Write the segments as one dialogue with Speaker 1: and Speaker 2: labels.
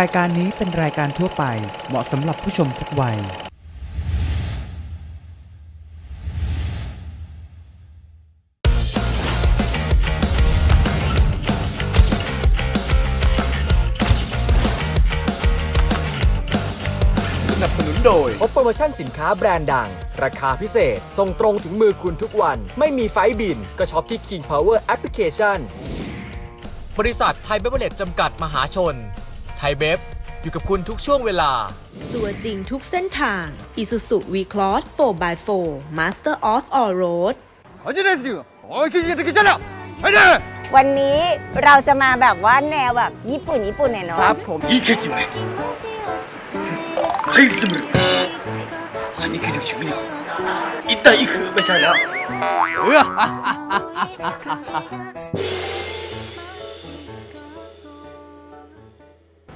Speaker 1: รายการนี้เป็นรายการทั่วไป เหมาะสำหรับผู้ชมทุกวัย
Speaker 2: สนับสนุนโดย
Speaker 3: พบโปรโมชั่นสินค้าแบรนด์ดัง ราคาพิเศษ ส่งตรงถึงมือคุณทุกวัน ไม่มีไฟล์บิน ก็ช็อปที่ King Power Application บริษัทไทยเบเวอร์เลจจำกัดมหาชน ไทยเบฟอยู่กับคุณทุกช่วงเวลา
Speaker 4: ตัวจริงทุกเส้นทาง Isuzu V-Cross 4x4 Master of All Road
Speaker 5: วันนี้เราจะมาแบบว่าแนวแบบญี่ปุ่นญี่ปุ่นหน่อยเนาะ
Speaker 2: ครับผมอีเคจิเมะให้สมุนอันนี้คือดูชีวิตอีตาอีคือไม่ใช่แล้ว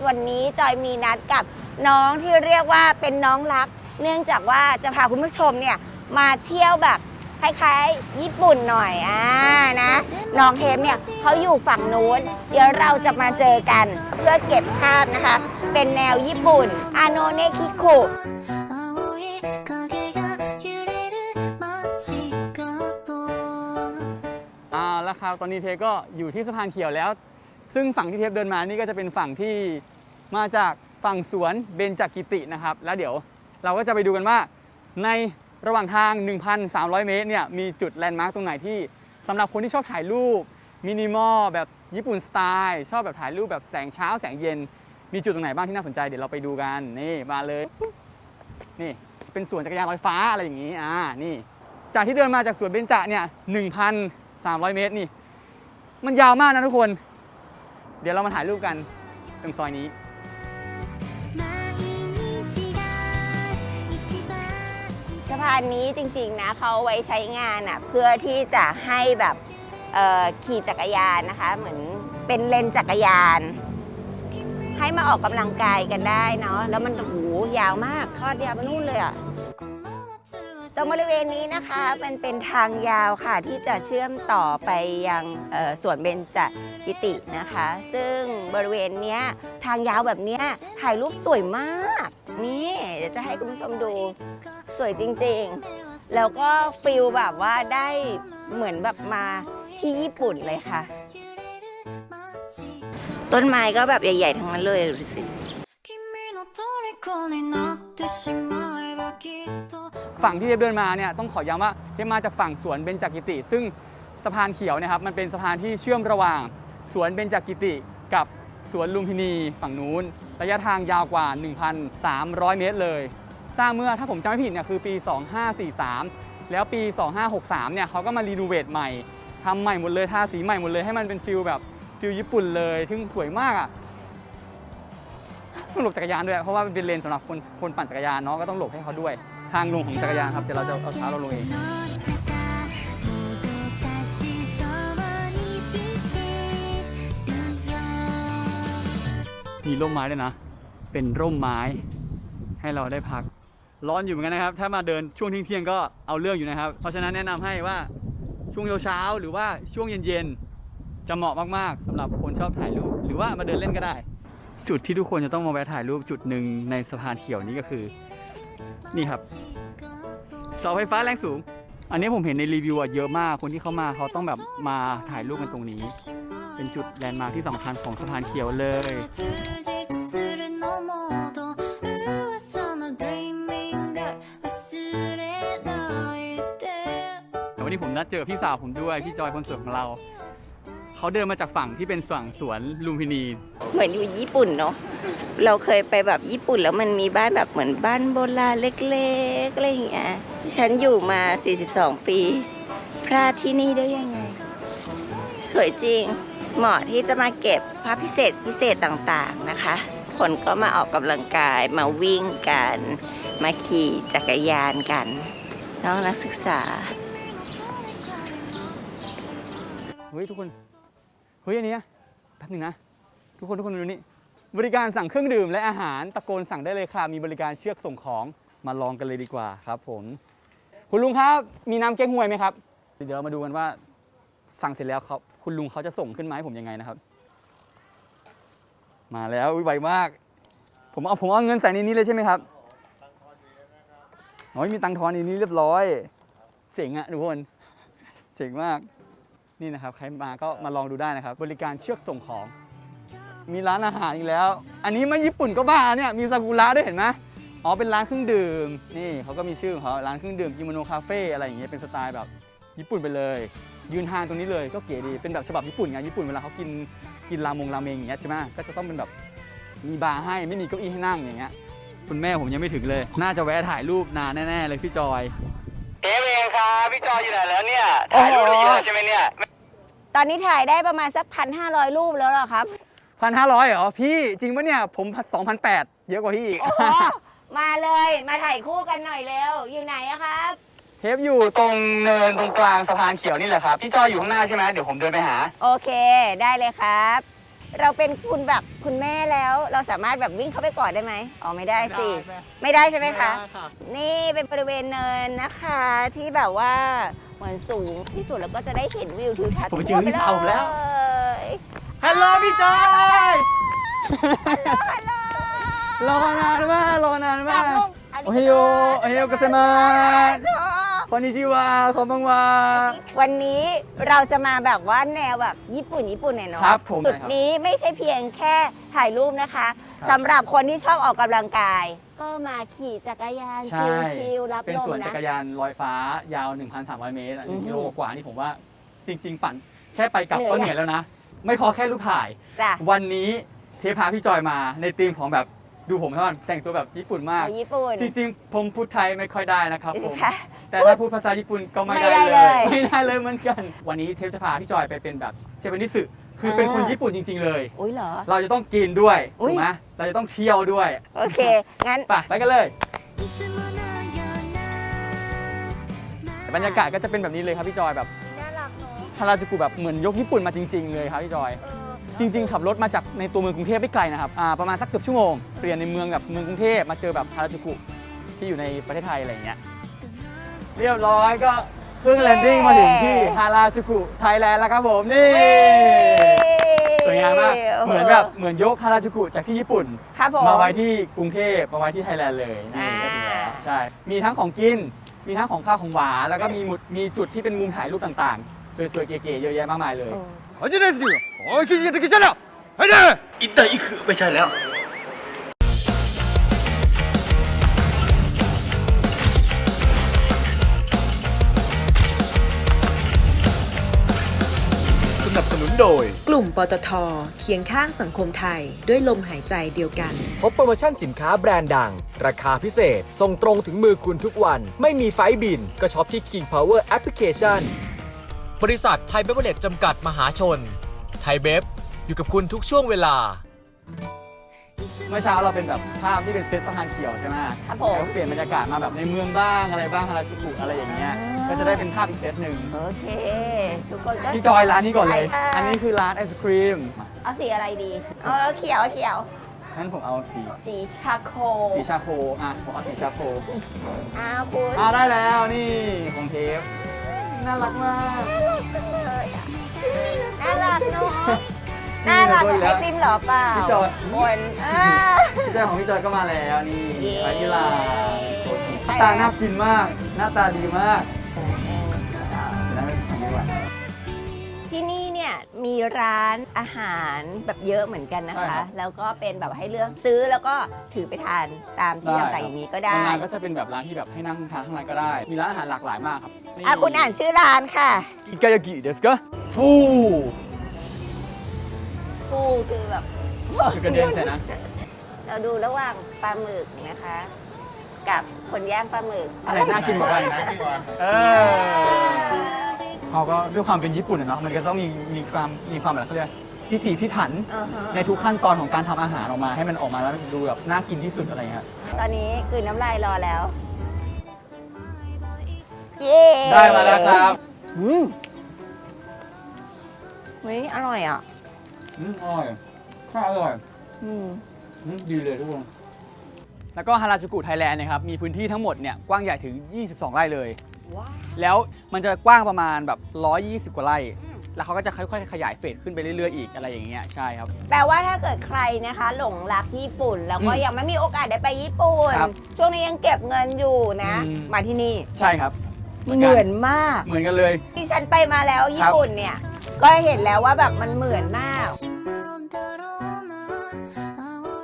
Speaker 5: วันนี้จอยมีนัดกับน้องที่เรียกว่าเป็นน้องรัก เนื่องจากว่าจะพาคุณผู้ชมเนี่ยมาเที่ยวแบบคล้ายๆ ญี่ปุ่นหน่อยอ่านะน้องเทปเนี่ยเขาอยู่ฝั่งนู้น เดี๋ยวเราจะมาเจอกันเพื่อเก็บภาพนะคะ เป็นแนวญี่ปุ่น อาโนเนคิคุา
Speaker 6: แล้วครับตอนนี้เทปก็อยู่ที่สะพานเขียวแล้ว ซึ่งฝั่งที่เทปเดินมานี่ก็จะเป็นฝั่งที่ มาจากฝั่งสวนเบญจกิตินะครับ แล้วเดี๋ยวเราก็จะไปดูกันว่าในระหว่างทาง 1,300 เมตรเนี่ยมีจุดแลนด์มาร์กตรงไหนที่สำหรับคนที่ชอบถ่ายรูปมินิมอลแบบญี่ปุ่นสไตล์ชอบแบบถ่ายรูปแบบแสงเช้าแสงเย็น มีจุดตรงไหนบ้างที่น่าสนใจเดี๋ยวเราไปดูกันนี่มาเลยนี่เป็นสวนจักรยานลอยฟ้าอะไรอย่างนี้อ่านี่ จากที่เดินมาจากสวนเบญจเนี่ย1,300 เมตรนี่ มันยาวมากนะทุกคน เดี๋ยวเรามาถ่ายรูปกันตรงซอยนี้า
Speaker 5: ลนี้จริงๆนะเขาไว้ใช้งานอะเพื่อที่จะให้แบบขี่จักรยานนะคะ เหมือนเป็นเลนจักรยาน ให้มาออกกำลังกายกันได้เนาะแล้วมันหูยาวมากทอดยาวไปนู่นเลยอะตรงบริเวณนี้นะคะมันเป็นทางยาวค่ะที่จะเชื่อมต่อไปยังสวนเบญจกิตินะคะ ซึ่งบริเวณเนี้ยทางยาวแบบเนี้ยถ่ายรูปสวยมาก นี่เดี๋ยวจะให้คุณผู้ชมดู สวยจริงๆ แล้วก็ฟิลแบบว่าได้เหมือนแบบมาที่ญี่ปุ่นเลยค่ะ ต้นไม้ก็แบบใหญ่ๆ ทั้งนั้นเลยดูสิ
Speaker 6: ฝั่งที่เทปเดินมาเนี่ยต้องขอย้ำว่าเทปมาจากฝั่งสวนเบญจกิติ ซึ่งสะพานเขียวนะครับมันเป็นสะพานที่เชื่อมระหว่างสวนเบญจกิติกับ สวนลุมพินีฝั่งนู้น ระยะทางยาวกว่า 1,300 เมตรเลย สร้างเมื่อถ้าผมจำไม่ผิดเนี่ยคือปี 2543 แล้วปี 2563 เนี่ยเขาก็มารีโนเวทใหม่ทำใหม่หมดเลยทาสีใหม่หมดเลยให้มันเป็นฟิลแบบฟิลญี่ปุ่นเลยซึ่งสวยมากอะต้องหลบจักรยานด้วย เพราะว่าเป็นเลนสำหรับคนคนปั่นจักรยานเนาะก็ต้องหลบให้เขาด้วย ทางลงของจักรยานครับเดี๋ยวเราจะเอาเท้าเราลงเอง มีร่มไม้ด้วยนะ เป็นร่มไม้ให้เราได้พัก ร้อนอยู่เหมือนกันนะครับ ถ้ามาเดินช่วงเที่ยงก็เอาเรื่องอยู่นะครับ เพราะฉะนั้นแนะนำให้ว่าช่วงเช้าหรือว่าช่วงเย็นๆจะเหมาะมากๆสำหรับคนชอบถ่ายรูปหรือว่ามาเดินเล่นก็ได้ จุดที่ทุกคนจะต้องมาแวะถ่ายรูปจุดหนึ่งในสะพานเขียวนี้ก็คือ นี่ครับเสาไฟฟ้าแรงสูง อันนี้ผมเห็นในรีวิวอะเยอะมากคนที่เข้ามาเขาต้องแบบมาถ่ายรูปกันตรงนี้ เป็นจุดแลนด์มาร์คที่สำคัญของสะพานเขียวเลยวันนี้ผมนัดเจอพี่สาวผมด้วย พี่จอยคนสวยของเรา เขาเดินมาจากฝั่งที่เป็นฝั่งสวนลุมพินี
Speaker 5: เหมือนอยู่ญี่ปุ่นเนาะเราเคยไปแบบญี่ปุ่นแล้วมันมีบ้านแบบเหมือนบ้านโบราณเล็กๆอะไรอย่างเงี้ยฉันอยู่มา 42 ปี พลาดที่นี่ได้ยังไง สวยจริง เหมาะที่จะมาเก็บภาพพิเศษพิเศษต่างๆนะคะ คนก็มาออกกำลังกายมาวิ่งกัน มาขี่จักรยานกัน น้องนักศึกษา
Speaker 6: เฮ้ยทุกคนเฮ้ยอันนี้แป๊บหนึงนะ ทุกคนทุกคนดูนี่บริการสั่งเครื่องดื่มและอาหารตะโกนสั่งได้เลยค่ะ มีบริการเชือกส่งของมาลองกันเลยดีกว่าครับผม คุณลุงครับ มีน้ำเก๊กฮวยไหมครับ เดี๋ยวมาดูกันว่าสั่งเสร็จแล้วเขาคุณลุงเขาจะส่งขึ้นมาให้ผมยังไงนะครับ มาแล้วอุ๊ยไวมาก ผมเอาผมเอาเงินใส่ในนี้เลยใช่ไหมครับโอ้ยมีตังทอนในนี้เรียบร้อย เจ๋งอะทุกคน เจ๋งมาก นี่นะครับใครมาก็มาลองดูได้นะครับ บริการเชือกส่งของ มีร้านอาหารอีกแล้ว อันนี้ไม่ญี่ปุ่นก็บ้าเนี่ยมีซากุระด้วยเห็นไหมอ๋อเป็นร้านเครื่องดื่มนี่เขาก็มีชื่อของเขาร้านเครื่องดื่มกิโมโนคาเฟ่อะไรอย่างเงี้ยเป็นสไตล์แบบญี่ปุ่นไปเลย ยืนห่างตรงนี้เลยก็เก๋ดีเป็นแบบฉบับญี่ปุ่นไงญี่ปุ่นเวลาเขากินกินรามงราเมงอย่างเงี้ยใช่ไหมก็จะต้องเป็นแบบมีบาร์ให้ไม่มีเก้าอี้ให้นั่งอย่างเงี้ยคุณแม่ผมยังไม่ถึงเลย น่าจะแวะถ่ายรูปนานแน่ๆเลยพี่จอย
Speaker 2: เอฟเองครับพี่จอยอยู่ไหนแล้วเนี่ยถ่ายรูปได้เยอะใช่ไหมเนี่ย
Speaker 5: ตอนนี้ถ่ายได้ประมาณสักพันห้าร้อยรูปแล้วเหรอครับ
Speaker 6: พันห้าร้อยเหรอ พี่จริงปะเนี่ยผมสองพันแปดเยอะกว่าพี่อีก
Speaker 5: โอ้โห มาเลยมาถ่ายคู่กันหน่อยเร็ว อยู่ไหนอะครับ
Speaker 6: เทปอยู่ตรงเนินตรงกลางสะพานเขียวนี่แหละครับ พี่จอยอยู่ข้างหน้าใช่ไหมเดี๋ยวผมเดินไปหา
Speaker 5: โอเคได้เลยครับ เราเป็นคุณแบบคุณแม่แล้ว เราสามารถแบบวิ่งเข้าไปกอดได้ไหมอ๋อไม่ได้สิ ไม่ได้ใช่ไหมคะ นี่เป็นบริเวณเนินนะคะที่แบบว่า เหมือนสูงที่สุดแล้วก็จะได้เห็นวิวทิวทัศน์
Speaker 6: ผมไปเจอพี่สาวผมแล้ว
Speaker 5: เลย
Speaker 6: ฮัลโหลพี่จอย
Speaker 5: ฮัลโหลฮัลโหล
Speaker 6: รอนานมากรอนานมาก
Speaker 5: ครับผมอันนี้
Speaker 6: โอฮิโอโอฮิโอกัสมา
Speaker 5: ฮัลโหล
Speaker 6: คอนนิชิวาคอมบังวา
Speaker 5: วันนี้เราจะมาแบบว่าแนวแบบญี่ปุ่นญี่ปุ่นหน่อยเนาะ
Speaker 6: ครับผม
Speaker 5: จุดนี้ไม่ใช่เพียงแค่ถ่ายรูปนะคะสำหรับคนที่ชอบออกกำลังกาย ก็มาขี่จักรยาน
Speaker 6: ใช่
Speaker 5: ชิลๆรับ
Speaker 6: เป็น
Speaker 5: ลม
Speaker 6: สวน
Speaker 5: นะ
Speaker 6: จักรยานลอยฟ้ายาว 1,300 เมตรอะหนึ่ง
Speaker 5: อือฮึ
Speaker 6: กิโลกว่านี่ผมว่าจริง ๆ ปั่นแค่ไปกลับ
Speaker 5: เหนื่อย
Speaker 6: ก็เหนื่อยแล้วนะ ไม่พอแค่รูปถ่าย
Speaker 5: จ้ะ
Speaker 6: วันนี้เทพพาพี่จอยมาในธีมของแบบ ดูผมท่านแต่งตัวแบบญี่ปุ่นมาก
Speaker 5: ญี่ปุ่น
Speaker 6: จริงๆ ผมพูดไทยไม่ค่อยได้นะครับผมแต่ถ้าพูดภาษาญี่ปุ่นก็ไม่
Speaker 5: ได้
Speaker 6: เล
Speaker 5: ย
Speaker 6: ไม่ได้เลยเหมือนกัน วันนี้เทปจะพาพี่จอยไปเป็นแบบเชฟนิสึคือเป็นคนญี่ปุ่นจริง ๆ เลย
Speaker 5: อุ้ยเหรอ
Speaker 6: เราจะต้องกินด้วยถูกไหมเราจะต้องเที่ยวด้วย
Speaker 5: โอเค งั้น
Speaker 6: ไปไปกันเลย บรรยากาศก็จะเป็นแบบนี้เลยครับพี่จอยแบบ
Speaker 5: น่ารักเนอะ
Speaker 6: ฮาราจูกุแบบเหมือนยกญี่ปุ่นมาจริง ๆ เลยครับพี่จอย เจริง ๆ ขับรถมาจากในตัวเมืองกรุงเทพไม่ไกลนะครับอ่าประมาณสักเกือบชั่วโมงเปลี่ยนในเมืองแบบเมืองกรุงเทพมาเจอแบบฮาราจูกุที่อยู่ในประเทศไทยอะไรอย่างเงี้ยเรียบร้อยก็เครื่องแลนดิ้งมาถึงที่ฮาราจูกุไทยแลนด์แล้วครับผมนี่สวยงามมากเหมือนแบบเหมือนยกฮาราจูกุจากที่ญี่ปุ่น
Speaker 5: ครับผม
Speaker 6: มาไว้ที่กรุงเทพมาไว้ที่ไทยแลนด์เลยนี่
Speaker 5: อ่า
Speaker 6: ก็ถึงแล้วใช่มีทั้งของกิน มีทั้งของข้าวของหวานแล้วก็มีหมุดมีจุดที่เป็นมุมถ่ายรูปต่างๆสวยๆเก๋ๆเยอะแยะมากมายเลย
Speaker 2: 어, 기시 다, 기시 다! 화이 팅! อินเตอร์อีคือไม่ใช่แล้ว
Speaker 1: สนับสนุนโดย
Speaker 4: กลุ่มปตทเคียงข้างสังคมไทยด้วยลมหายใจเดียวกัน
Speaker 3: พบโปรโมชั่นสินค้าแบรนด์ดัง ราคาพิเศษ ส่งตรงถึงมือคุณทุกวัน ไม่มีไฟบิน ก็ช็อปที่ King Power Application บริษัทไทยเบเวอเลจจำกัดมหาชน ไทยเบฟอยู่กับคุณทุกช่วงเวลา
Speaker 6: เมื่อเช้าเราเป็นแบบภาพที่เป็นเซตสะพานเขียวใช่ไหม
Speaker 5: ครับผม
Speaker 6: แล้วก็เปลี่ยนบรรยากาศมาแบบในเมืองบ้างอะไรบ้างฮาราจูกุอะไรอย่างเงี้ย ก็จะได้เป็นภาพอีกเซตหนึ่ง
Speaker 5: โอเค ทุกคนก็
Speaker 6: พี่จอยร้านนี้ก่อนเลย
Speaker 5: ไปค่ะ
Speaker 6: อันนี้คือร้านไอศครีม
Speaker 5: เอาสีอะไรดี เอาเอาเขียวเอาเขียว
Speaker 6: งั้นผมเอาสี
Speaker 5: สีชาโค
Speaker 6: สีชาโค อะ ผมเอาสีชาโค
Speaker 5: อ้าวคุณ
Speaker 6: อ่าได้แล้วนี่ของเทปน่ารักมากา
Speaker 5: รักเหมือนไอติมเหรอเปล่า
Speaker 6: พี่จอย
Speaker 5: คนอ่า
Speaker 6: พี่จอยของพี่จอยก็มาแล้วนี่
Speaker 5: เย้
Speaker 6: ไปที่ร้าหน้าตาน่ากินมาก หน้าตาดีมากแล้วไม่ทำไม่ไหว
Speaker 5: ที่นี่เนี่ยมีร้านอาหารแบบเยอะเหมือนกันนะ
Speaker 6: ใช่ครั
Speaker 5: คะ
Speaker 6: บ
Speaker 5: แล้วก็เป็นแบบให้เลือกซื้อแล้วก็ถือไปทานตามที่ต่างๆอย่างนี้ก็ได้
Speaker 6: ร้านก็จะเป็นแบบร้านที่แบบให้นั่งทานข้างในก็ได้ มีร้านอาหารหลากหลายมากครับ
Speaker 5: อะคุณอ่านชื่อร้านค่ะ
Speaker 6: อิกายากิเดสกะฟู
Speaker 5: ฟูคือแบบ
Speaker 6: คือกระเด็นใส่นะ
Speaker 5: เราดูระหว่างปลาหมึกนะคะ กับคนย่างปลาหมึก
Speaker 6: อะไรน่ากินกว่ากันนะเออเขาก็ด้วยความเป็นญี่ปุ่นอะเนาะมันก็ต้องมีมีความมีความแบบเขาเรียกพิถีพิถัน
Speaker 5: อ่าฮะ
Speaker 6: ในทุกขั้นตอนของการทำอาหารออกมาให้มันออกมาแล้วดูแบบน่ากินที่สุดอะไรเงี้ย
Speaker 5: ตอนนี้คือน้ำลายรอแล้ว เย้
Speaker 6: ได้มาแล้วครับ อืม
Speaker 5: เฮ้ยอร่อยอะ
Speaker 6: อืมอร่อยข้าวอร่อย
Speaker 5: อืม
Speaker 6: อืมดีเลยทุกคน แล้วก็ฮาราจูกุไทยแลนด์นะครับมีพื้นที่ทั้งหมดเนี่ยกว้างใหญ่ถึง 22 ไร่เลย
Speaker 5: ว้าว
Speaker 6: แล้วมันจะกว้างประมาณแบบ 120 กว่าไร่แล้วเขาก็จะค่อยๆ ขยายเฟสขึ้นไปเรื่อยๆ อีกอะไรอย่างเงี้ยใช่ครับ
Speaker 5: แปลว่าถ้าเกิดใครนะคะ หลงรักญี่ปุ่น แล้วก็
Speaker 6: อืม
Speaker 5: ยังไม่มีโอกาสได้ไปญี่ปุ่น
Speaker 6: ครับ
Speaker 5: ช่วงนี้ยังเก็บเงินอยู่นะ
Speaker 6: อืม
Speaker 5: มาที่นี่
Speaker 6: ใช่ครับ
Speaker 5: เห
Speaker 6: กั
Speaker 5: มือนมาก
Speaker 6: เหมือนกันเลย
Speaker 5: ที่ฉันไปมาแล้วญี่ปุ่นเนี่ย ก็เห็นแล้วว่าแบบมันเหมือนมาก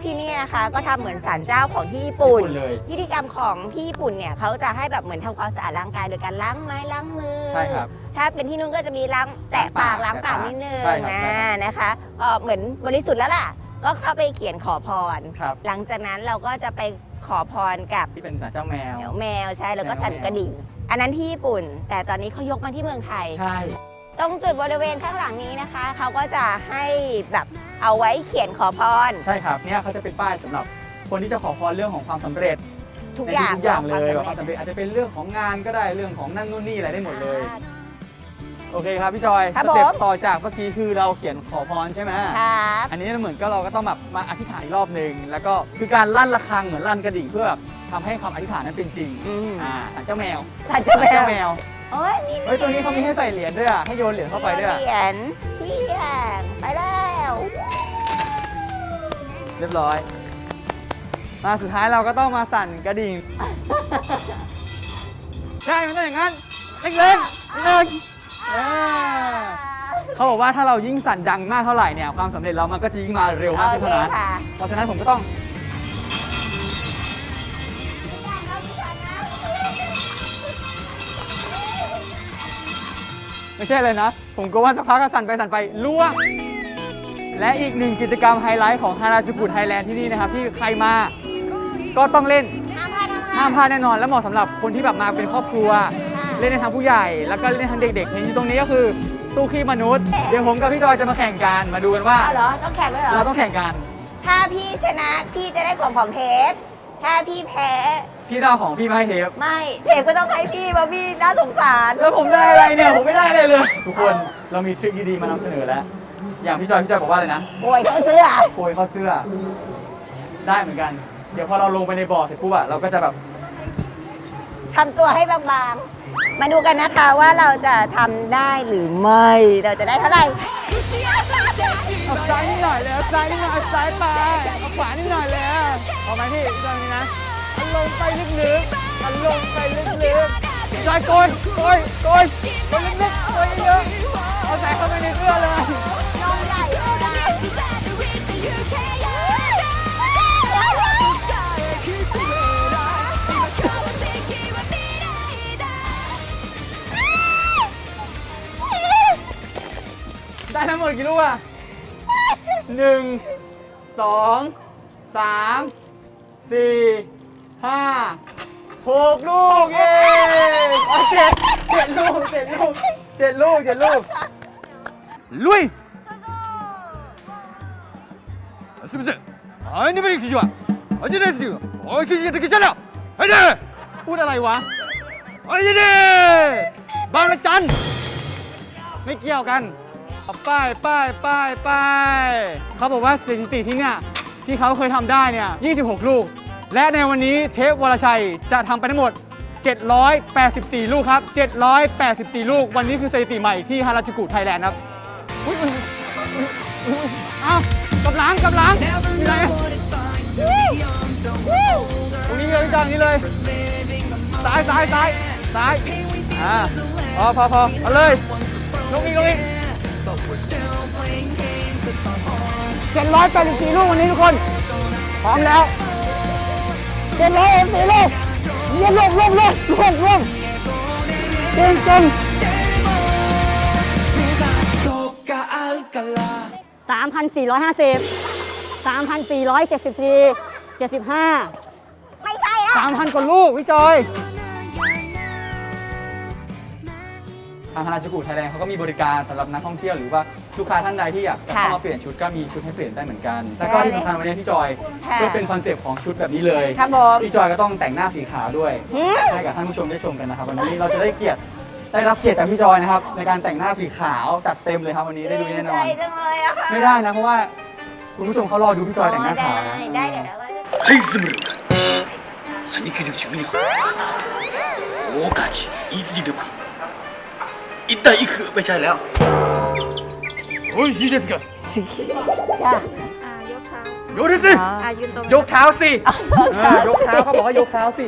Speaker 5: ที่นี่นะคะก็ทำเหมือนศาลเจ้าของที่ญี่ปุ่น
Speaker 6: เลย
Speaker 5: พิธีกรรมของที่ญี่ปุ่นเนี่ยเขาจะให้แบบเหมือนทำความสะอาดร่างกายโดยการล้างไม้ล้างมือ
Speaker 6: ใช่ครับ
Speaker 5: ถ้าเป็นที่นู้นก็จะมีล้างแตะปากล้างปากนิดนึงนะนะคะเหมือนบริสุทธิ์แล้วล่ะ ก็เข้าไปเขียนขอพรหลังจากนั้นเราก็จะไปขอพรกับ
Speaker 6: ที่เป็นศาลเจ้าแมว
Speaker 5: แมวใช่แล้วก็สั่นกระดิ่ง อันนั้นที่ญี่ปุ่น แต่ตอนนี้เขายกมาที่เมืองไทย
Speaker 6: ใช่
Speaker 5: ตรงจุดบริเวณข้างหลังนี้นะคะ เขาก็จะให้แบบเอาไว้เขียนขอพร
Speaker 6: ใช่ครับเนี่ยเขาจะเป็นป้ายสำหรับคนที่จะขอพรเรื่องของความสำเร็จ
Speaker 5: ทุก
Speaker 6: ใน
Speaker 5: อย่าง
Speaker 6: ทุกๆอย่างเลย
Speaker 5: ข
Speaker 6: ว่าความ
Speaker 5: สำ
Speaker 6: สำ
Speaker 5: เร็จ
Speaker 6: เร็จอาจจะเป็นเรื่องของงานก็ได้เรื่องของนั่นนู่นนี่อะไรได้หมดเลยโอเคครับพี่จอย
Speaker 5: ครับ
Speaker 6: สเต็ป
Speaker 5: ผม
Speaker 6: ต่อจากเมื่อกี้คือเราเขียนขอพรใช่ไหม
Speaker 5: ครับ
Speaker 6: อันนี้เหมือนก็เราก็ต้องแบบมาอธิษฐานอีกรอบหนึ่งแล้วก็คือการลั่นระฆังเหมือนลั่นกระดิ่งเพื่อแบบทำให้คำอธิษฐานนั้นเป็นจริง
Speaker 5: อืม
Speaker 6: อ่าศาลเจ้าแมว
Speaker 5: สัตว์เจ้า
Speaker 6: ศาลเจ้า
Speaker 5: แม
Speaker 6: แม
Speaker 5: ว
Speaker 6: ว
Speaker 5: โอ้ยนี่
Speaker 6: เฮ้ยตัวนี้เขามีให้ใส่เหรียญด้วยอะ ให้โยนเหรียญเข้าไปด้วยอะ
Speaker 5: เหรียญเหรียญไปแล้ว
Speaker 6: เรียบร้อย มาสุดท้ายเราก็ต้องมาสั่นกระดิ่ง ใช่มันต้องอย่างนั้นเล็กๆเล็กๆเออเขาบอกว่าถ้าเรายิ่งสั่นดังมากเท่าไหร่เนี่ยความสำเร็จเรามันก็จะยิ่งมาเร็วมากขึ้น
Speaker 5: โอ
Speaker 6: เท่า
Speaker 5: เค
Speaker 6: นั้น
Speaker 5: ค่ะ
Speaker 6: เพราะฉะนั้นผมก็ต้อง ไม่ใช่เลยนะ ผมก็ว่าสักพักก็สั่นไปสั่นไปล่วง และอีกหนึ่งกิจกรรมไฮไลท์ของฮาราจูกุไทยแลนด์ที่นี่นะครับที่ใครมาก็ต้องเล่นห้ามพลาดแน่นอน และเหมาะสำหรับคนที่แบบมาเป็นครอบครัว เล่นในทางผู้ใหญ่ แล้วก็เล่นในทางเด็กๆเห็นอยู่ตรงนี้ก็คือตู้ขี้มนุษย์ เดี๋ยวผมกับพี่จอยจะมาแข่งกันมาดูกันว่า
Speaker 5: เอาเหรอ ต้องแข่งด้วยเหรอ
Speaker 6: เราต้องแข่งกัน
Speaker 5: ถ้าพี่ชนะพี่จะได้ของของเทปถ้าพี่แพ้
Speaker 6: พี่ดาวของพี่มาให้เทป
Speaker 5: ไม่เทปก็ต้องให้พี่เพราะพี่น่าสงสาร
Speaker 6: แล้วผมได้อะไรเนี่ยผมไม่ได้อะไรเลย ทุกคนเรามีทริคดีๆมานำเสนอแล้ว อย่างพี่จอยพี่จอยบอกว่าอะไรนะ
Speaker 5: โวยเขาเสื้อ
Speaker 6: โกยเข้าเสื้อ ได้เหมือนกัน เดี๋ยวพอเราลงไปในบ่อเสร็จปุ๊บอะเราก็จะแบบ
Speaker 5: ทำตัวให้บางๆ มาดูกันนะคะว่าเราจะทำได้หรือไม่ เราจะได้เท่าไหร่
Speaker 6: เอาซ้ายนิดหน่อยเลยเอาซ้ายนิดหน่อยเอาซ้ายไปเอาขวานิดหน่อยเลยเอาไหมพี่ตรงนี้นะ เอาลงไปลึกๆเอาลงไปลึกๆจอยโกยโกยโกยโกยลึกๆโกยเยอะๆเอาใส่เข้าไปในเสื้อเลยได้ทั้งหมดกี่ลูกอะหนึ่งสองสามสี่ ห้าหกลูกเย้เอาเจ็ดเจ็ดลูกเจ็ดลูกเจ็ดลูกเจ็ดลูกลุยすみませんはい眠り記事ははいでですよおい記事ができちゃうはいでพูดอะไรวะไอ้เด้บางระจัน ไม่เกี่ยวกันเอาป้ายป้ายป้ายป้ายเขาบอกว่าสถิติที่เนี่ยที่เขาเคยทำได้เนี่ย 26 ลูก และในวันนี้เทปวรชัยจะทำไปทั้งหมด 784 ลูกครับ 784 ลูก วันนี้คือสถิติใหม่ที่ฮาราจูกุไทยแลนด์ครับอุ๊ยอุ๊ยอุ๊ยอุ๊ยเอ้ากำลังกำลังอยู่ไหนตรงนี้เลยจางนี้เลยซ้ายซ้ายซ้ายซ้ายอ่าพอพอพอเอาเลยลงอีกลงอีกเจ็ดร้อยแปดสิบสี่ลูกวันนี้ทุกคน พร้อมแล้ว เจ็ดร้อยสี่ลูกเยี่ยมลูกลูกลูกลูกลูกเก่งเก่ง
Speaker 7: สามพันสี่ร้อยห้าสิบสามพันสี่ร้อยเจ็ดสิบสี่เจ็ดสิบห้า
Speaker 5: ไม่ใช่แล้ว
Speaker 6: สามพันกว่าลูกพี่จอย ทางธนาชิกุไทยแลนด์เขาก็มีบริการสำหรับนักท่องเที่ยวหรือว่าลูกค้าท่านใดที่อยากจะเข้ามาเปลี่ยนชุดก็มีชุดให้เปลี่ยนได้เหมือนกัน แล้วก็ที่สำคัญวันนี้พี่จอย
Speaker 5: ก็
Speaker 6: เป็นคอนเซปต์ของชุดแบบนี้เลยพี่จอยก็ต้องแต่งหน้าสีขาวด้วยให้กับท่านผู้ชมได้ชมกันนะครับวันนี้เราจะได้เกียรติได้รับเกียรติจากพี่จอยนะครับในการแต่งหน้าสีขาวจัดเต็มเลยครับวันนี้ได้ดูแน่นอน
Speaker 5: ดีเลยค่ะ
Speaker 6: ไม่ได้นะเพราะว่าคุณผู้ชมเขารอดูพี่จอยแต่งหน้าขาวนะ
Speaker 5: ได้ได้เดี๋ยวเราจะ
Speaker 2: 하이스무르 하니키를 죽이냐 오까지 이즈리르마 อิไดอิคือไม่ใช่แล้วโอ้ยยี่
Speaker 5: เด็กันยกเท้านสิ
Speaker 6: ยกเท้าสิยกเท้าเขาบอกว่ายกเท้าสิ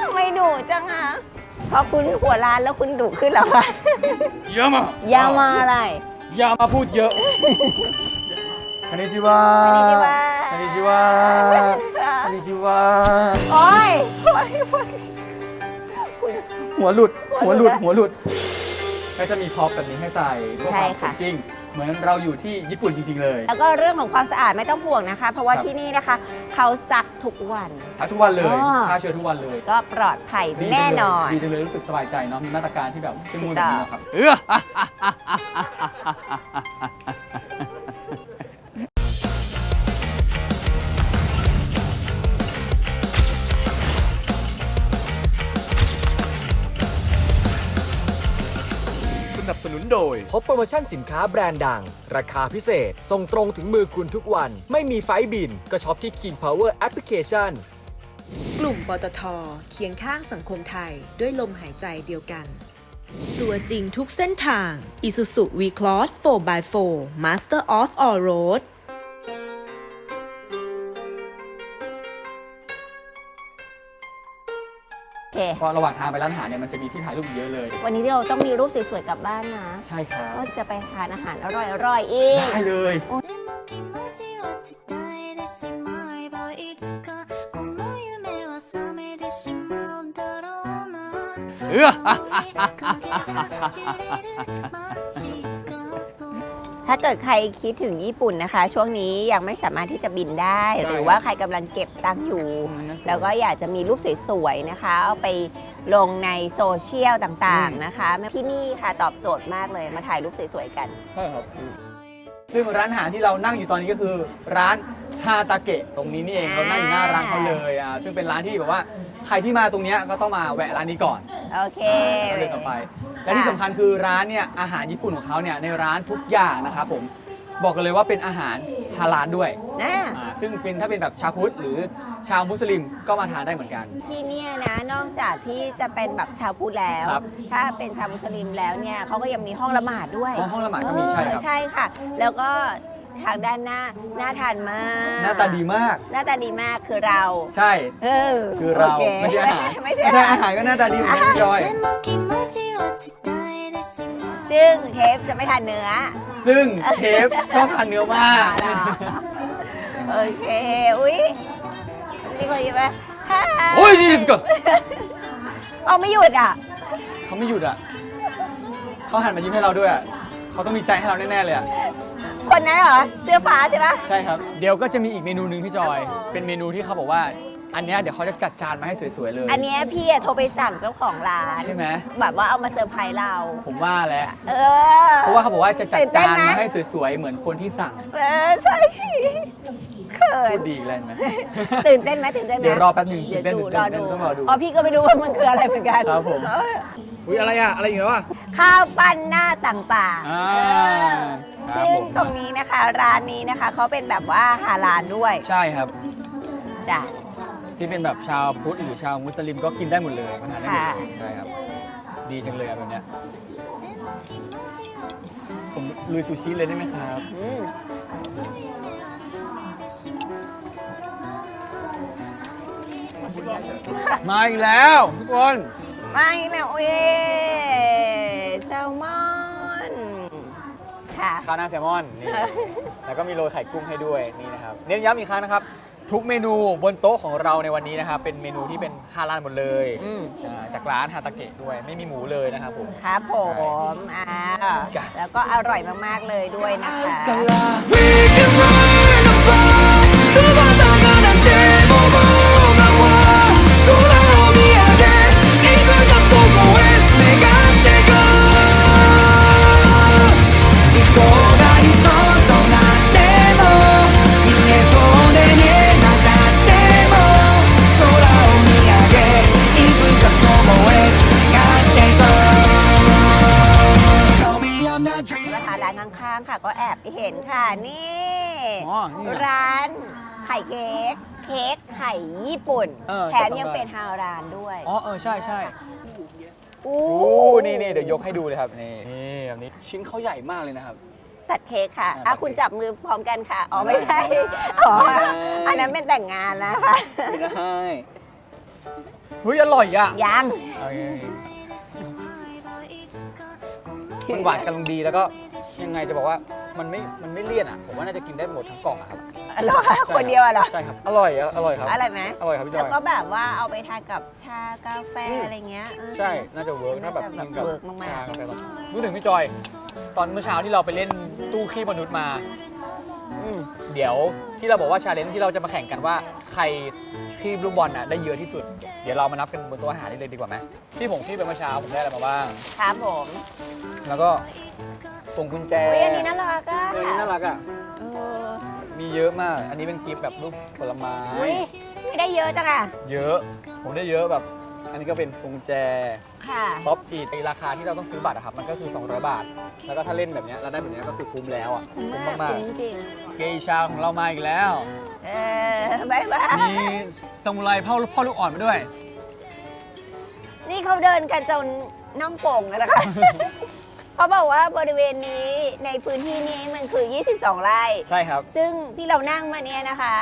Speaker 5: ทำไมดุจังฮะพอคุณหัวร้านแล้วคุณดุขึ้นแล้วค่ะ
Speaker 2: เย
Speaker 5: อะมาอย่ามาอะไร
Speaker 6: อย่ามาพูดเยอะคันนี้ชิวาคันนี้ชิวาคันนี้ชิวา
Speaker 5: โอ้ย
Speaker 6: หัวหลุด หัวหลุด หัวหลุด ก็จะมีพร็อพแบบนี้ให้ใส่เพื่อความสมจริง เหมือนเราอยู่ที่ญี่ปุ่นจริงๆเลย
Speaker 5: แล้วก็เรื่องของความสะอาดไม่ต้องห่วงนะคะ เพราะว่า
Speaker 6: ครับ
Speaker 5: ที่นี่นะคะ เขาซักทุกวัน
Speaker 6: ทักทุกวันเลย
Speaker 5: อ๋อ
Speaker 6: ฆ่าเชื้อทุกวันเลย
Speaker 5: ก็ปลอดภัย
Speaker 6: ดีจังเลย
Speaker 5: แน่นอน
Speaker 6: ดีจังเลยรู้สึกสบายใจเนาะมีมาตรการที่แบบเข้มงวด
Speaker 5: ถู
Speaker 6: แบ
Speaker 5: ก
Speaker 6: บ
Speaker 5: ต้อง
Speaker 6: นี้นะครับ เออ
Speaker 3: พบโปรโมชั่นสินค้าแบรนด์ดัง ราคาพิเศษ ส่งตรงถึงมือคุณทุกวัน ไม่มีไฟบิน ก็ช็อปที่ King Power Application
Speaker 4: กลุ่มปตทเคียงข้างสังคมไทยด้วยลมหายใจเดียวกันตัวจริงทุกเส้นทาง Isuzu V-Cross 4x4 Master of All Road
Speaker 6: ก็ระหว่างทางไปร้านอาหารเนี่ยมันจะมีที่ถ่ายรูปเยอะเลย
Speaker 5: วันนี้เราต้องมีรูปสวยๆกลับบ้านนะ
Speaker 6: ใช่ครับ
Speaker 5: ก็จะไปทานอาหารอร่อยๆอีก
Speaker 6: ได้เลยเออ
Speaker 5: ถ้าเกิดใครคิดถึงญี่ปุ่นนะคะ ช่วงนี้ยังไม่สามารถที่จะบินได้
Speaker 6: ใช่
Speaker 5: หรือว่าใครกำลังเก็บตังค์อยู่ แล้วก็อยากจะมีรูปสวยๆนะคะ เอาไปลงในโซเชียลต่างๆนะคะที่นี่ค่ะตอบโจทย์มากเลยมาถ่ายรูปสวยๆกัน
Speaker 6: ใช่ครับซึ่งร้านอาหารที่เรานั่งอยู่ตอนนี้ก็คือ ร้านฮาตาเกะตรงนี้นี่เองเรานั่งอยู่หน้าร้านเขาเลยอ่าซึ่งเป็นร้านที่แบบว่า ใครที่มาตรงเนี้ยก็ต้องมาแวะร้านนี้ก่อน
Speaker 5: โอเค
Speaker 6: ก็เดินกลับไป และที่สำคัญคือร้านเนี่ยอาหารญี่ปุ่นของเขาเนี่ยในร้านทุกอย่างนะครับผมบอกกันเลยว่าเป็นอาหารฮาลาลด้วย
Speaker 5: นะ
Speaker 6: อ่าซึ่งเป็นถ้าเป็นแบบชาวพุทธหรือชาวมุสลิมก็มาทานได้เหมือนกัน
Speaker 5: ที่เนี่ยนะนอกจากที่จะเป็นแบบชาวพุทธแล้ว
Speaker 6: ครับ
Speaker 5: ถ้าเป็นชาวมุสลิมแล้วเนี่ยเขาก็ยังมีห้องละหมาดด้วย
Speaker 6: อ๋อห้องละหมาดก็มีใช่ครับ
Speaker 5: เออใช่ค่ะ แล้วก็ ทางด้านหน้าหน้าทานมาก
Speaker 6: หน้าตาดีมาก
Speaker 5: หน้าตาดีมากคือเรา
Speaker 6: ใช่
Speaker 5: เออ
Speaker 6: คือเราไม่ใช่อาหาร
Speaker 5: ไม่ใช่อาหา
Speaker 6: รก็หน้าตาดีเหมือนพี่จอย
Speaker 5: ซึ่งเทปจะไม่ทานเนื้อ
Speaker 6: ซึ่งเทฟชอบทานเนื้อมาก
Speaker 5: โอเค อุ้ยนี่คนนี้ไหมา
Speaker 6: อุ้ยนี่สก
Speaker 5: เอาไม่หยุดอะ
Speaker 6: เขาไม่หยุดอะ เขาหันมายิ้มให้เราด้วยอะเขาต้องมีใจให้เราแน่ๆเลยอะ
Speaker 5: คนนั้นเหรอ เสื้อฟ้าใช่ปะ
Speaker 6: ใช่ครับ เดี๋ยวก็จะมีอีกเมนูหนึ่งพี่จอย เป็นเมนูที่เขาบอกว่า อันเนี้ยเดี๋ยวเขาจะจัดจานมาให้สวยๆเลย
Speaker 5: อันเนี้ยพี่อะโทรไปสั่งเจ้าของร้าน
Speaker 6: ใช่ไหม
Speaker 5: แบบว่าเอามาเซอร์ไพรส์เรา
Speaker 6: ผมว่าแล้ว
Speaker 5: เออ
Speaker 6: เพราะว่าเขาบอกว่าจะจัด
Speaker 5: ตื่นเต้น
Speaker 6: จาน
Speaker 5: ไหม
Speaker 6: มาให้สวยๆเหมือนคนที่สั่ง
Speaker 5: เออใช่เขิ
Speaker 6: พู
Speaker 5: น
Speaker 6: ดดีอีกแล้วเห็นไหม
Speaker 5: ตื่นเต้นไหมตื่นเต้นไหม
Speaker 6: เดี๋ยวรอแป๊บหนึ่ง
Speaker 5: เดี๋ยว
Speaker 6: ตื่น
Speaker 5: ดู
Speaker 6: เต้
Speaker 5: ร
Speaker 6: น
Speaker 5: อดู
Speaker 6: ต้องรอดู
Speaker 5: อ๋อพี่ก็ไม่รู้ว่ามันคืออะไรเหมือนกัน
Speaker 6: ครับผม
Speaker 5: เออ
Speaker 6: อุ้ยอะไรอะอะไรอีกแล้วอะ
Speaker 5: ข้าวปั้นหน้าต่างๆ
Speaker 6: อ่า
Speaker 5: เออ
Speaker 6: ครับ
Speaker 5: ซึ่ง
Speaker 6: ผม
Speaker 5: ตรงนี้นะคะร้านนี้นะคะเขาเป็นแบบว่าฮาลาลด้วย
Speaker 6: ใช่ครับ
Speaker 5: จ้ะ
Speaker 6: ที่เป็นแบบชาวพุทธหรือชาวมุสลิมก็กินได้หมดเลยมาทานได้หมดเลย
Speaker 5: ค่ะ
Speaker 6: ใช่ครับ ดีจังเลยอะแบบเนี้ยผมลุยซูชิเลยได้ไหมครับ
Speaker 5: อืม
Speaker 6: มาอีกแล้วทุกคน
Speaker 5: ไม่แล้วเอ้ย ค่ะ
Speaker 6: ข้าวหน้าแซลมอนนี่แล้วก็มีโรยไข่กุ้งให้ด้วยนี่นะครับเน้นย้ำอีกครั้งนะครับ ทุกเมนูบนโต๊ะของเราในวันนี้นะครับเป็นเมนูที่เป็นฮาลาลหมดเลย
Speaker 5: อืม
Speaker 6: อ่าจากร้านฮาตาเกะด้วยไม่มีหมูเลยนะครับผม
Speaker 5: ครับผมอ่า
Speaker 6: จ้ะ
Speaker 5: แล้วก็อร่อยมาก ๆ เลยด้วยนะคะรา ข้างๆค่ะ ก็แอบไปเห็นค่ะ นี่
Speaker 6: อ๋อนี่เหรอ
Speaker 5: ร้านไข่เค้กเค้กไข่ญี่ปุ่น
Speaker 6: เออ
Speaker 5: แถมยัง
Speaker 6: จำได้
Speaker 5: เป็นฮาลาลด้วย
Speaker 6: อ๋อเออใช่ใช่
Speaker 5: อู้
Speaker 6: โอ้นี่นี่เดี๋ยวยกให้ดูเลยครับนี่นี่แบบนี้ ชิ้นเขาใหญ่มากเลยนะครับ
Speaker 5: ตัดเค้กค่ะ
Speaker 6: อ่า
Speaker 5: อะ
Speaker 6: ตัดเค้ก
Speaker 5: คุณจับมือพร้อมกันค่ะอ๋อไม่ใช่
Speaker 6: ไม่ได้
Speaker 5: อ๋อ
Speaker 6: ไม่ได้
Speaker 5: อันนั้นเป็นแต่งงานนะคะ
Speaker 6: ไม่ได้เฮ้ยอร่อยอะ
Speaker 5: ยัง
Speaker 6: โอเค มันหวานกำลังดีแล้วก็ยังไงจะบอกว่ามันไม่มันไม่เลี่ยนอะผมว่าน่าจะกินได้หมดทั้งกล่องอะครับ
Speaker 5: เหรอคนเดียวอะเหรอ
Speaker 6: ใช่ครับอร่อยอะอร่อยครับ
Speaker 5: อะไรไหม
Speaker 6: อร่อยครับพี่จ
Speaker 5: แล้ว
Speaker 6: อย
Speaker 5: ก็แบบว่าเอาไปทานกับชากาแฟ
Speaker 6: อืม
Speaker 5: อะไรเงี้ยเออ
Speaker 6: ใช่น่าจะเวิร์กถ้าแบบ
Speaker 5: น่าจะ
Speaker 6: กินกับ
Speaker 5: เวิร์กมากๆ
Speaker 6: ชากาแฟตอนรู้ถึงพี่จอย ตอนเมื่อเช้าที่เราไปเล่นตู้ขี้มนุษย์มา
Speaker 5: อืม
Speaker 6: เดี๋ยวที่เราบอกว่าชาเลนจ์ที่เราจะมาแข่งกันว่า ใครคีบลูกบอลน่ะได้เยอะที่สุด เดี๋ยวเรามานับกันบนโต๊ะอาหารนี่เลยดีกว่าไหมที่ผมคีบไปเมื่อเช้าผมได้อะไรมาบ้าง
Speaker 5: ครับผม
Speaker 6: แล้วก็พวงกุญแจ
Speaker 5: อุ้ยอันนี้น่ารักอะ
Speaker 6: เอออันนี้น่ารักอะ
Speaker 5: เออ
Speaker 6: มีเยอะมาก อันนี้เป็นกิฟต์แบบรูปผลไม้
Speaker 5: อุ้ยไม่ได้เยอะจังอะ
Speaker 6: เยอะ ผมได้เยอะแบบ อันนี้ก็เป็นพวงกุญแจ
Speaker 5: ค่ะ
Speaker 6: ป๊อปอีทราคาที่เราต้องซื้อบัตรอะครับมันก็คือ 200 บาท แล้วก็ถ้าเล่นแบบเนี้ยเราได้แบบเนี้ยก็คือคุ้มแล้วอะ
Speaker 5: คุ้ม
Speaker 6: คุ้ม
Speaker 5: มาก
Speaker 6: มาก
Speaker 5: คุ้มจริง
Speaker 6: ๆเกชาของเรามาอีกแล้ว
Speaker 5: เออบายบาย
Speaker 6: มีซามูไรพ่อพ่อลูกอ่อนมาด้วย
Speaker 5: นี่เขาเดินกันจนน่องโป่งแล้วนะคะ เขาบอกว่าบริเวณนี้ในพื้นที่นี้มันคือ 22 ไร่
Speaker 6: ใช่ครับ
Speaker 5: ซึ่งที่เรานั่งมาเนี่ยนะคะ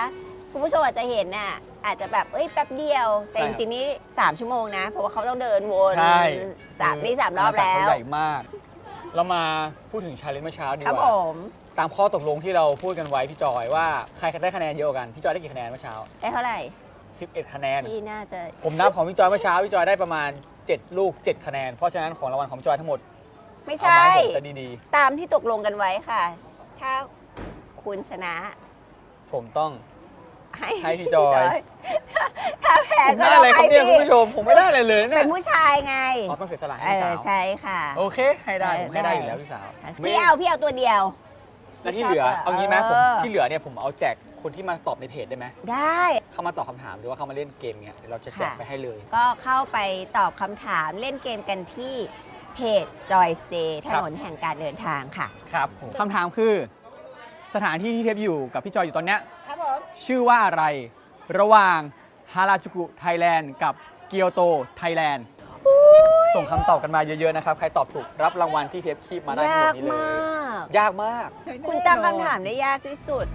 Speaker 5: คุณผู้ชมอาจจะเห็นน่ะอาจจะแบบเอ้ยแป๊บเดียว แต่
Speaker 6: ใช่
Speaker 5: จ
Speaker 6: ครับ
Speaker 5: ริงๆนี่3ชั่วโมงนะ เพราะว่าเขาต้องเดินวน
Speaker 6: ใช่
Speaker 5: สามนี่สามรอบา
Speaker 6: ณ
Speaker 5: แล้
Speaker 6: เขา
Speaker 5: ว
Speaker 6: ใหญ่มาก เรามาพูดถึงชาเลนจ์เมื่อเช้าดี
Speaker 5: ครับ
Speaker 6: ก
Speaker 5: ผ
Speaker 6: ว่า
Speaker 5: ม
Speaker 6: ตามข้อตกลงที่เราพูดกันไว้พี่จอยว่าใครได้คะแนนเยอะกว่ากัน พี่จอยได้กี่คะแนนเมื่อเช้า
Speaker 5: ได้เท่าไหร่
Speaker 6: 11 คะแนน
Speaker 5: พี่น่าจะ
Speaker 6: ผมนับของพี่จอยเมื่อเช้าพี่จอยได้ประมาณ 7 ลูก 7 คะแนน เพราะฉะนั้นของรางวัลของพี่จอยทั้งหมด
Speaker 5: ไม่
Speaker 6: เอา
Speaker 5: ใช่
Speaker 6: มาให้ผมจะดี
Speaker 5: ตามที่ตกลงกันไว้ค่ะ ถ้าคุณชนะ
Speaker 6: ๆผมต้อง
Speaker 5: ให้
Speaker 6: ให้พี่จอย
Speaker 5: ถ้าแพ้
Speaker 6: ผม
Speaker 5: ก็
Speaker 6: ได้
Speaker 5: ต้
Speaker 6: อะ
Speaker 5: อง
Speaker 6: ไรค
Speaker 5: ให้
Speaker 6: รับเนี่ย
Speaker 5: พี่
Speaker 6: คุณผู้ชม ผมไม่ได้อะไรเลยนะ
Speaker 5: เป็
Speaker 6: เนี่ย
Speaker 5: นผู้ชายไง
Speaker 6: อ๋อต้องเสียสละให้
Speaker 5: เอ
Speaker 6: พี่
Speaker 5: อ
Speaker 6: สาว
Speaker 5: ใช่ค่ะ
Speaker 6: โอเค ให้ได้ผมให้ได้อยู่แล้วพี่สาว
Speaker 5: พี่เอาพี่เอาตัวเดียว
Speaker 6: แล้วที่เหลือ เอางี้ไหมผม
Speaker 5: เออ
Speaker 6: ที่เหลือเนี่ยผมเอาแจกคนที่มาตอบในเพจได้ไหม
Speaker 5: ได้
Speaker 6: เข้ามาตอบคำถามหรือว่าเข้ามาเล่นเกมเงี้ยเดี๋ยวเราจะแจก
Speaker 5: ค่ะ
Speaker 6: ไปให้เลย
Speaker 5: ก็เข้าไปตอบคำถามเล่นเกมกันที่เพจ Joy Stay ถ
Speaker 6: ครับ
Speaker 5: นนแห่งการเดินทางค่ะ
Speaker 6: ครับผมคำถามคือ สถานที่ที่เทปอยู่กับพี่จอยอยู่ตอนเนี้ย
Speaker 5: ครับผม
Speaker 6: ชื่อว่าอะไร ระหว่างฮาราจูกุไทยแลนด์กับเกียวโตไทยแลนด์ส่งคำตอบกันมาเยอะๆนะครับ ใครตอบถูกรับรางวัลที่เทปคีบมาได้ทั้งหม
Speaker 5: ยา
Speaker 6: ด
Speaker 5: ก
Speaker 6: นี้เลย
Speaker 5: มาก
Speaker 6: ยากมาก
Speaker 5: คุณตั้งคำถามได้ยากที่สุด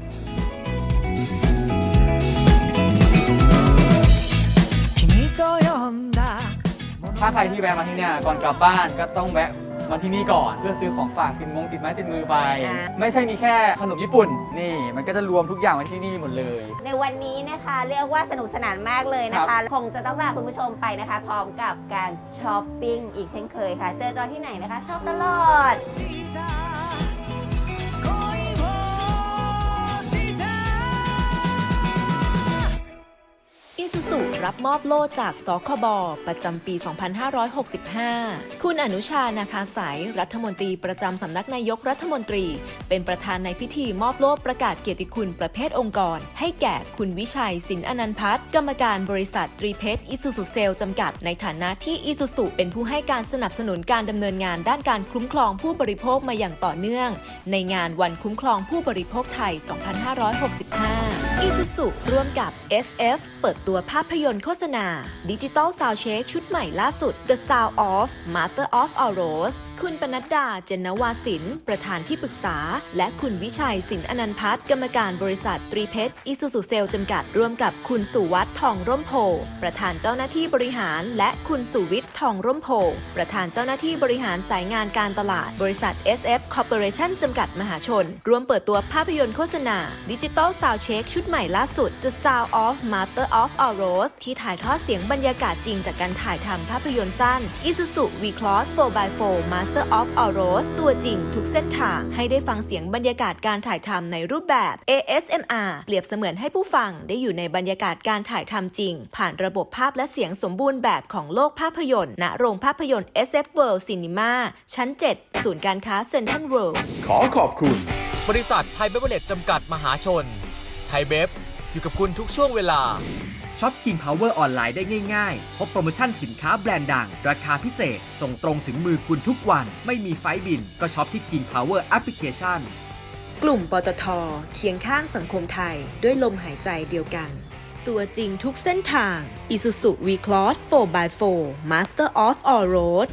Speaker 6: ถ้าใครที่แวะมาที่เนี่ยก่อนกลับบ้านก็ต้องแวะ มาที่นี่ก่อนเพื่อซื้อของฝากติดมงติดไม้ติดมือไป
Speaker 5: อ่า
Speaker 6: ไม่ใช่มีแค่ขนมญี่ปุ่น นี่ มันก็จะรวมทุกอย่างไว้ที่นี่หมดเลย
Speaker 5: ในวันนี้นะคะเรียกว่าสนุกสนานมากเลยนะ
Speaker 6: ครั
Speaker 5: คะ
Speaker 6: บ
Speaker 5: คงจะต้องลาคุณผู้ชมไปนะคะ พร้อมกับการช้อปปิ้งอีกเช่นเคยค่ะ เจอจอยที่ไหนนะคะชอบตลอด
Speaker 4: อิซูซุรับมอบโล่จากสคบ ประจำปี 2565 คุณอนุชา นาคาสายรัฐมนตรีประจำสำนักนายกรัฐมนตรี เป็นประธานในพิธีมอบโล่ประกาศเกียรติคุณประเภทองค์กร ให้แก่คุณวิชัยสินอนันพัฒน์กรรมการบริษัทตรีเพชรอิซูซุเซลจำกัดในฐานะที่อิซูซุเป็นผู้ให้การสนับสนุนการดำเนินงานด้านการคุ้มครองผู้บริโภคมาอย่างต่อเนื่อง ในงานวันคุ้มครองผู้บริโภคไทย 2565อิซูซุร่วมกับ SF เปิดตัววภาพยนตร์โฆษณา ดิจิตอลซาวเช็คชุดใหม่ล่าสุด The Sound of Mother of Our Rose คุณปนัดดา เจนนวาสิน ประธานที่ปรึกษา และคุณวิชัยสินอนันพัฒน์กรรมการบริษัทตรีเพชรอิซูซุเซลจำกัด ร่วมกับคุณสุวัฒน์ทองร่มโพ ประธานเจ้าหน้าที่บริหาร และคุณสุวิทย์ทองร่มโพ ประธานเจ้าหน้าที่บริหารสายงานการตลาด บริษัท SF Corporation จำกัดมหาชน ร่วมเปิดตัวภาพยนตร์โฆษณา ดิจิตอลซาวเช็คชุดใหม่ล่าสุด The Sound of Mother of Our Rose ที่ถ่ายทอดเสียงบรรยากาศจริงจากการถ่ายทำภาพยนตร์สั้น Isuzu V-Cross 4x4 Master of Our Rose ตัวจริงทุกเส้นทางให้ได้ฟังเสียงบรรยากาศการถ่ายทำในรูปแบบ ASMR เปรียบเสมือนให้ผู้ฟังได้อยู่ในบรรยากาศการถ่ายทำจริง ผ่านระบบภาพและเสียงสมบูรณ์แบบของโลกภาพยนตร์ณโรงภาพยนตร์ SF World Cinema ชั้น 7 ศูนย์การค้า Central World
Speaker 1: ขอขอบคุณ
Speaker 3: บริษัทไทยเบเวอร์เลจจำกัดมหาชน ไทยเบฟอยู่กับคุณทุกช่วงเวลา
Speaker 1: ช็อป King Power ออนไลน์ได้ง่ายๆ พบโปรโมชั่นสินค้าแบรนด์ดัง ราคาพิเศษ ส่งตรงถึงมือคุณทุกวัน ไม่มีไฟบิน ก็ช็อปที่ King Power Application
Speaker 4: กลุ่มปตทเคียงข้างสังคมไทยด้วยลมหายใจเดียวกัน
Speaker 8: ตัวจริงทุกเส้นทาง Isuzu V-Cross 4x4 Master of All Road